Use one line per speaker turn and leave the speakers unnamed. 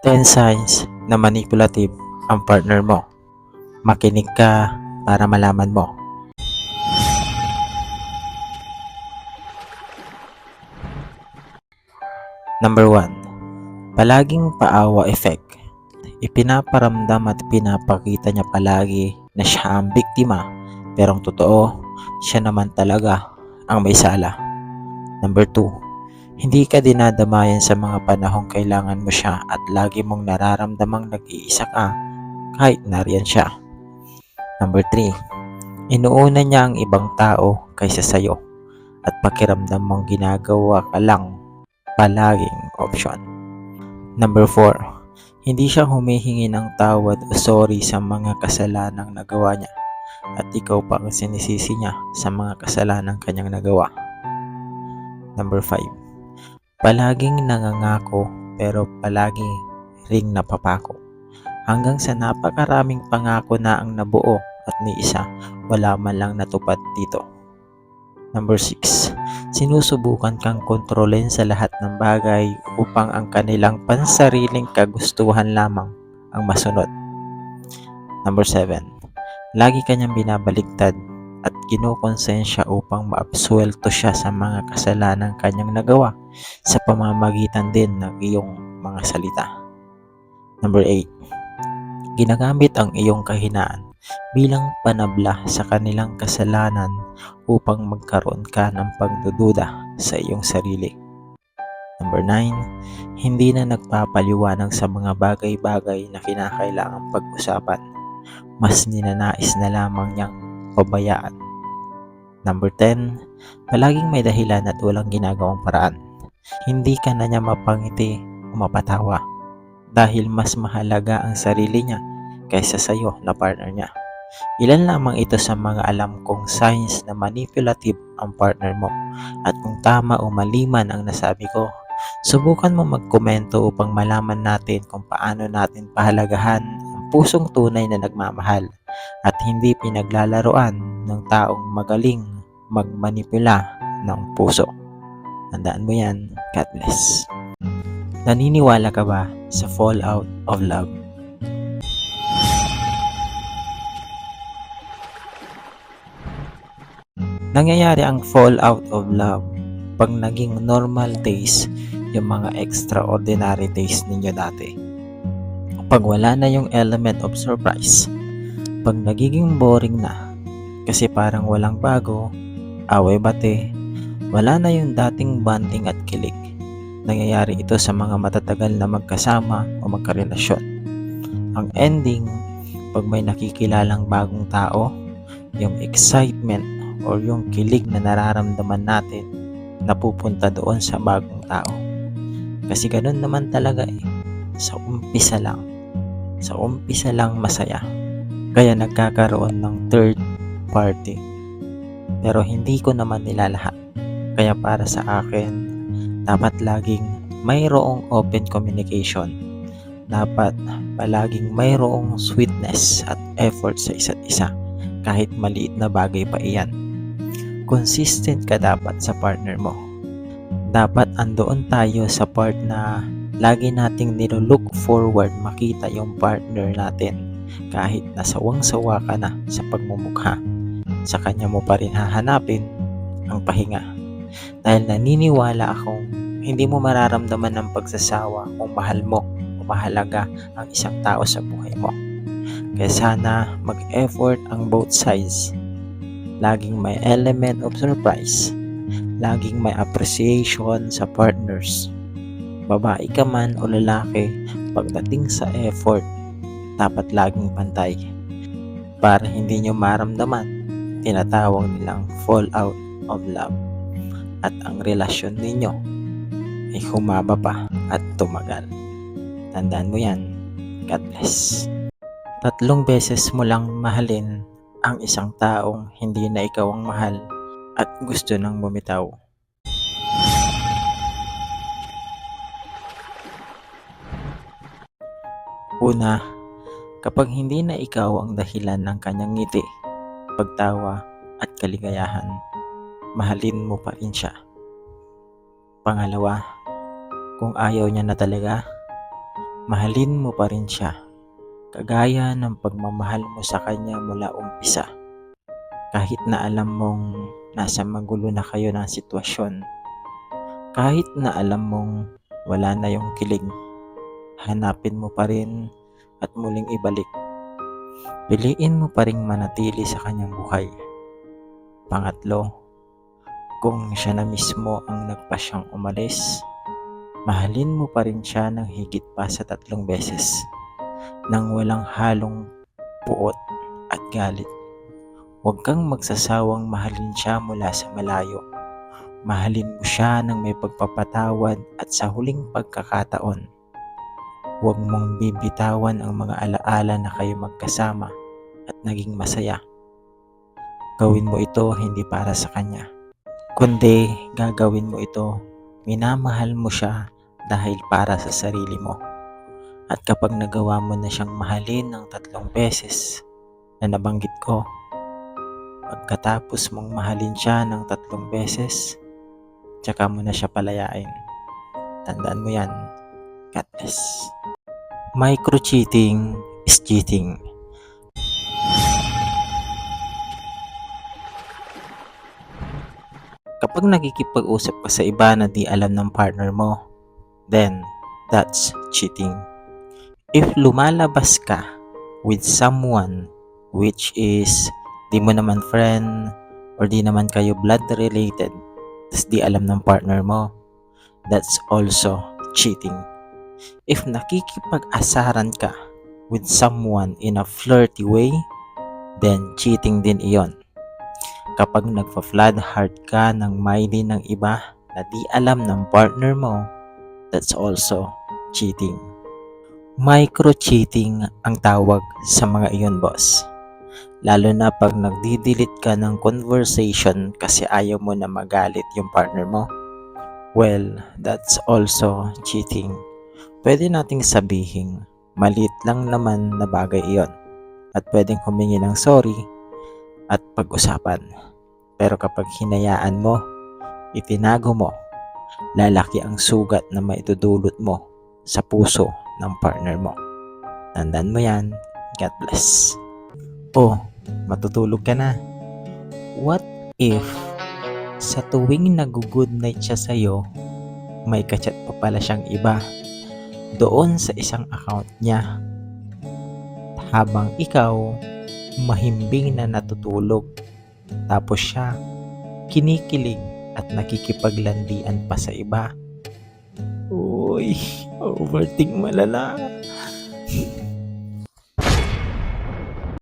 10 signs na manipulative ang partner mo. Makinig ka para malaman mo. Number 1. Palaging paawa effect. Ipinaparamdam at pinapakita niya palagi na siya ang biktima pero ang totoo, siya naman talaga ang may sala. Number 2. Hindi ka dinadamayan sa mga panahong kailangan mo siya at lagi mong nararamdamang nag-iisa ka kahit nariyan siya. Number 3. Inuuna niya ang ibang tao kaysa sayo at pakiramdam mong ginagawa ka lang palaging option. Number 4. Hindi siya humihingi ng tawad o sorry sa mga kasalanang nagawa niya at ikaw pa ang sinisisi niya sa mga kasalanang kanyang nagawa. Number 5. Palaging nangangako pero palagi ring napapako. Hanggang sa napakaraming pangako na ang nabuo at ni isa wala man lang natupad dito. Number 6. Sinusubukan kang kontrolin sa lahat ng bagay upang ang kanilang pansariling kagustuhan lamang ang masunod. Number 7. Lagi kanyang binabaligtad at kinukonsensya upang maabsuelto siya sa mga kasalanang kanyang nagawa sa pamamagitan din ng iyong mga salita. Number 8. Ginagamit ang iyong kahinaan bilang panabla sa kanilang kasalanan upang magkaroon ka ng pagdududa sa iyong sarili. Number 9. Hindi na nagpapaliwanag sa mga bagay-bagay na kinakailangang pag-usapan. Mas ninanais na lamang niyang pabayaan. Number 10. Palaging may dahilan at walang ginagawang paraan. Hindi ka na niya mapangiti o mapatawa dahil mas mahalaga ang sarili niya kaysa sa iyo na partner niya. Ilan lamang ito sa mga alam kong signs na manipulative ang partner mo at kung tama o mali man ang nasabi ko, subukan mo magkomento upang malaman natin kung paano natin pahalagahan ang pusong tunay na nagmamahal at hindi pinaglalaroan ng taong magaling magmanipula ng puso. Tandaan mo yan. God bless. Naniniwala ka ba sa fallout of love? Nangyayari ang fallout of love pag naging normal days yung mga extraordinary days ninyo dati. Pag wala na yung element of surprise, pag nagiging boring na, kasi parang walang bago, away bate, wala na yung dating banding at kilig. Nangyayari ito sa mga matatagal na magkasama o magkarelasyon. Ang ending, pag may nakikilalang bagong tao, yung excitement or yung kilig na nararamdaman natin napupunta doon sa bagong tao. Kasi ganun naman talaga eh. Sa umpisa lang. Sa umpisa lang masaya. Kaya nagkakaroon ng third party. Pero hindi ko naman nilalahat. Kaya para sa akin, dapat laging mayroong open communication. Dapat palaging mayroong sweetness at effort sa isa't isa kahit maliit na bagay pa iyan. Consistent ka dapat sa partner mo. Dapat andoon tayo sa part na lagi nating nilolook forward makita yung partner natin kahit nasawang-sawa ka na sa pagmumukha. Sa kanya mo pa rin hahanapin ang pahinga. Dahil naniniwala akong hindi mo mararamdaman ng pagsasawa kung mahal mo o mahalaga ang isang tao sa buhay mo. Kaya sana mag-effort ang both sides. Laging may element of surprise. Laging may appreciation sa partners. Babae ka man o lalaki, pagdating sa effort, dapat laging pantay. Para hindi nyo maramdaman, tinatawag nilang fallout of love. At ang relasyon ninyo ay humaba pa at tumagal. Tandaan mo yan. God bless. Tatlong beses mo lang mahalin ang isang taong hindi na ikaw ang mahal at gusto nang bumitaw. Una, kapag hindi na ikaw ang dahilan ng kanyang ngiti, pagtawa at kaligayahan, mahalin mo pa rin siya. Pangalawa, kung ayaw niya na talaga, mahalin mo pa rin siya. Kagaya ng pagmamahal mo sa kanya mula umpisa. Kahit na alam mong nasa magulo na kayo ng sitwasyon. Kahit na alam mong wala na yung kilig. Hanapin mo pa rin at muling ibalik. Piliin mo pa rin manatili sa kanyang buhay. Pangatlo, kung siya na mismo ang nagpasyang umalis, mahalin mo pa rin siya ng higit pa sa tatlong beses nang walang halong puot at galit. Huwag kang magsasawang mahalin siya mula sa malayo. Mahalin mo siya ng may pagpapatawad at sa huling pagkakataon. Huwag mong bibitawan ang mga alaala na kayo magkasama at naging masaya. Gawin mo ito hindi para sa kanya, kundi gagawin mo ito minamahal mo siya dahil para sa sarili mo. At kapag nagawa mo na siyang mahalin ng tatlong beses na nabanggit ko, pagkatapos mong mahalin siya ng tatlong beses, tsaka mo na siya palayain. Tandaan mo yan. God bless. Micro-cheating is cheating. Kapag nakikipag-usap ka sa iba na di alam ng partner mo, then that's cheating. If lumalabas ka with someone which is di mo naman friend or di naman kayo blood related, tas di alam ng partner mo, that's also cheating. If nakikipag-asaran ka with someone in a flirty way, then cheating din iyon. Kapag nagpa-flood heart ka ng maili ng iba na di alam ng partner mo, that's also cheating. Micro-cheating ang tawag sa mga iyon, boss. Lalo na pag nagdi-delete ka ng conversation kasi ayaw mo na magalit yung partner mo. Well, that's also cheating. Pwede nating sabihin, maliit lang naman na bagay iyon. At pwedeng humingi ng sorry at pag-usapan. Pero kapag hinayaan mo, itinago mo, lalaki ang sugat na maitudulot mo sa puso ng partner mo. Tandaan mo yan. God bless. Oh, matutulog ka na. What if sa tuwing nag-good night siya sa'yo, may kachat pa pala siyang iba doon sa isang account niya. Habang ikaw, mahimbing na natutulog. Tapos siya, kinikilig at nakikipaglandian pa sa iba. Uy, overthink malala.